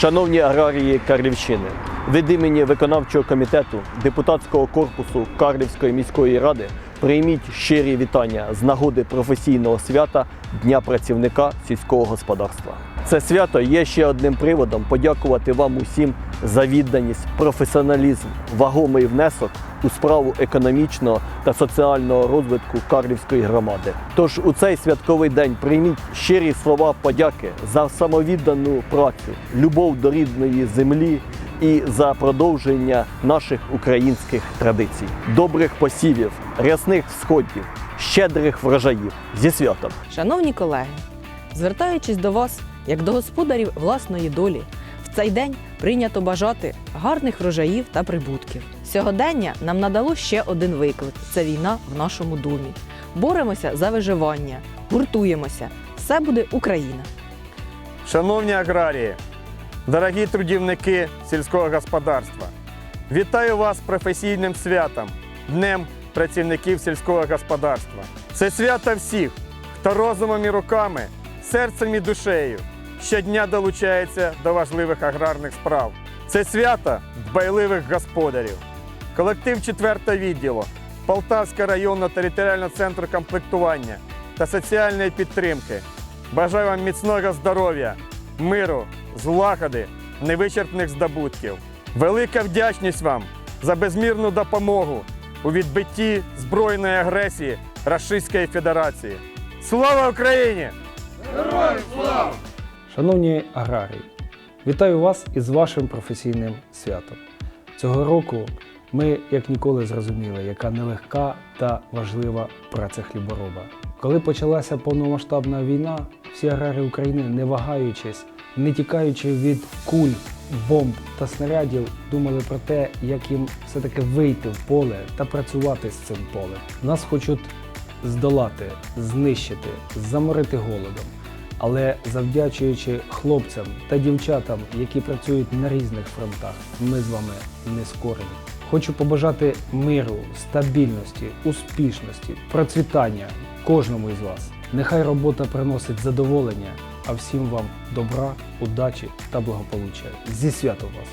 Шановні аграрії Карлівщини, від імені виконавчого комітету депутатського корпусу Карлівської міської ради прийміть щирі вітання з нагоди професійного свята Дня працівника сільського господарства. Це свято є ще одним приводом подякувати вам усім за відданість, професіоналізм, вагомий внесок у справу економічного та соціального розвитку Карлівської громади. Тож у цей святковий день прийміть щирі слова подяки за самовіддану працю, любов до рідної землі і за продовження наших українських традицій, добрих посівів, рясних всходів, щедрих врожаїв зі святом. Шановні колеги, звертаючись до вас як до господарів власної долі, в цей день прийнято бажати гарних врожаїв та прибутків. Сьогодення нам надало ще один виклик це війна в нашому домі. Боремося за виживання, гуртуємося. Все буде Україна. Шановні аграрії, дорогі трудівники сільського господарства, вітаю вас професійним святом Днем працівників сільського господарства. Це свято всіх, хто розумом і руками, серцем і душею щодня долучається до важливих аграрних справ. Це свято дбайливих господарів. Колектив 4 відділу Полтавського районного територіального центру комплектування та соціальної підтримки Бажаю вам міцного здоров'я, миру, злагоди, невичерпних здобутків. Велика вдячність вам за безмірну допомогу у відбитті збройної агресії Російської Федерації. Слава Україні! Шановні аграрії, вітаю вас із вашим професійним святом. Цього року ми як ніколи зрозуміли, яка нелегка та важлива праця хлібороба. Коли почалася повномасштабна війна, всі аграрії України, не вагаючись, не тікаючи від куль, бомб та снарядів, думали про те, як їм все-таки вийти в поле та працювати з цим полем. Нас хочуть здолати, знищити, заморити голодом. Але завдячуючи хлопцям та дівчатам, які працюють на різних фронтах, ми з вами не скорені. Хочу побажати миру, стабільності, успішності, процвітання кожному із вас. Нехай робота приносить задоволення, а всім вам добра, удачі та благополуччя. Зі святом вас!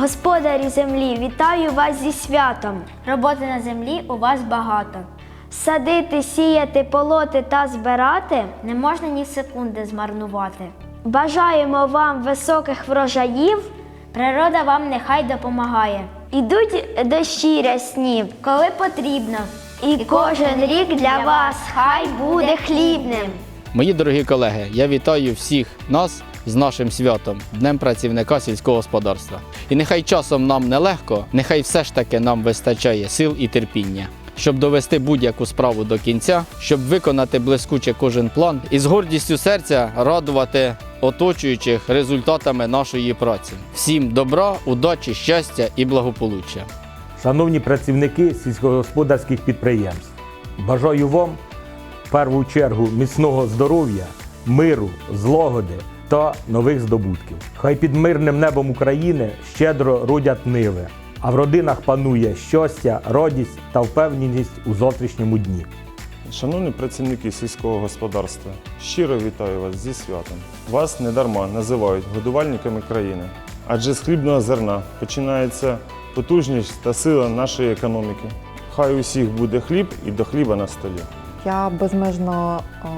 Господарі землі, вітаю вас зі святом. Роботи на землі у вас багато. Садити, сіяти, полоти та збирати. Не можна ні секунди змарнувати. Бажаємо вам високих врожаїв. Природа вам нехай допомагає. Ідуть дощі рясні, Коли потрібно. і кожен рік для вас хай буде хлібним. Мої дорогі колеги, я вітаю всіх нас з нашим святом, Днем працівника сільського господарства. І нехай часом нам нелегко, нехай все ж таки нам вистачає сил і терпіння, щоб довести будь-яку справу до кінця, щоб виконати блискуче кожен план і з гордістю серця радувати оточуючих результатами нашої праці. Всім добра, удачі, щастя і благополуччя. Шановні працівники сільськогосподарських підприємств, бажаю вам в першу чергу міцного здоров'я, миру, злагоди та нових здобутків. Хай під мирним небом України щедро родять ниви, а в родинах панує щастя, радість та впевненість у завтрашньому дні. Шановні працівники сільського господарства, щиро вітаю вас зі святом. Вас недарма називають годувальниками країни, адже з хлібного зерна починається потужність та сила нашої економіки. Хай у всіх буде хліб і до хліба на столі. Я безмежно е,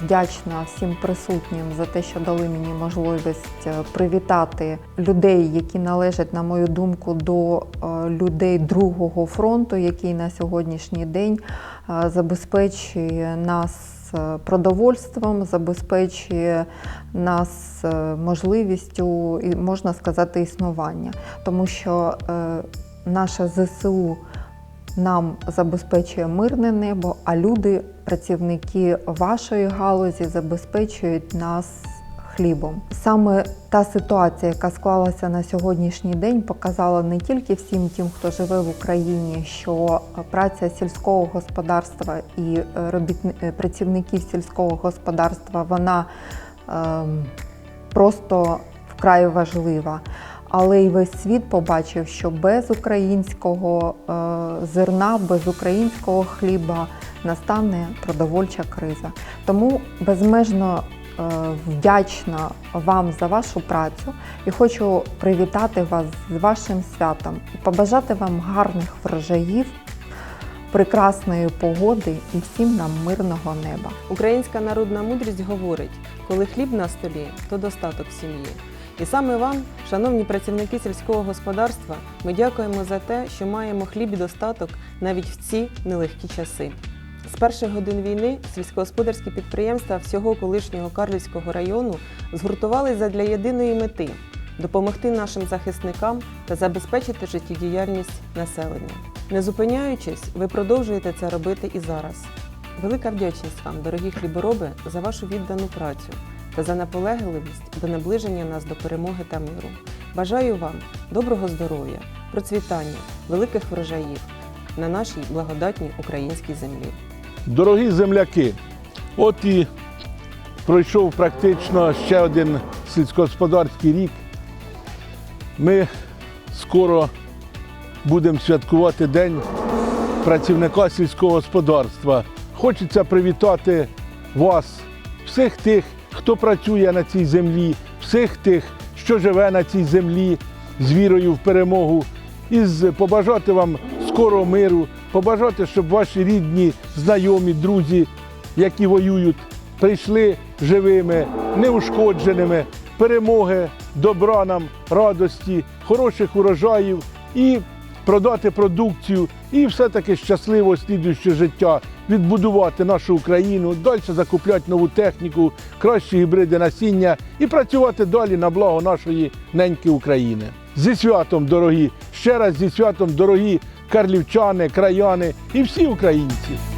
вдячна всім присутнім за те, що дали мені можливість е, привітати людей, які належать, на мою думку, до е, людей другого фронту, який на сьогоднішній день е, забезпечує нас продовольством, забезпечує нас можливістю і можна сказати існування, тому що наше ЗСУ нам забезпечує мирне небо, а люди, працівники вашої галузі, забезпечують нас хлібом. Саме та ситуація, яка склалася на сьогоднішній день, показала не тільки всім тим, хто живе в Україні, що праця сільського господарства і робітни- е, працівників сільського господарства вона ем, просто вкрай важлива. Але й весь світ побачив, що без українського е, зерна, без українського хліба настане продовольча криза. Тому безмежно вдячна вам за вашу працю і хочу привітати вас з вашим святом і побажати вам гарних врожаїв, прекрасної погоди і всім нам мирного неба. Українська народна мудрість говорить: коли хліб на столі, то достаток сім'ї. І саме вам, шановні працівники сільського господарства, ми дякуємо за те, що маємо хліб і достаток навіть в ці нелегкі часи. З перших годин війни сільськогосподарські підприємства всього колишнього Карлівського району згуртувалися задля єдиної мети допомогти нашим захисникам та забезпечити життєдіяльність населення. Не зупиняючись, ви продовжуєте це робити і зараз. Велика вдячність вам, дорогі хлібороби, за вашу віддану працю та за наполегливість до наближення нас до перемоги та миру. Бажаю вам доброго здоров'я, процвітання, великих врожаїв на нашій благодатній українській землі. Дорогі земляки, от і пройшов практично ще один сільськогосподарський рік. Ми скоро будемо святкувати День працівника сільського господарства. Хочеться привітати вас, всіх тих, хто працює на цій землі, всіх тих, що живе на цій землі з вірою в перемогу, і побажати вам скорого миру, побажати, щоб ваші рідні, знайомі, друзі, які воюють, прийшли живими, неушкодженими, перемоги, добра нам, радості, хороших урожаїв і продати продукцію, і все-таки щасливо слідуюче життя, відбудувати нашу Україну, далі закупляти нову техніку, кращі гібриди насіння і працювати далі на благо нашої неньки України. Зі святом, дорогі! Ще раз зі святом, дорогі карлівчани, краяни і всі українці!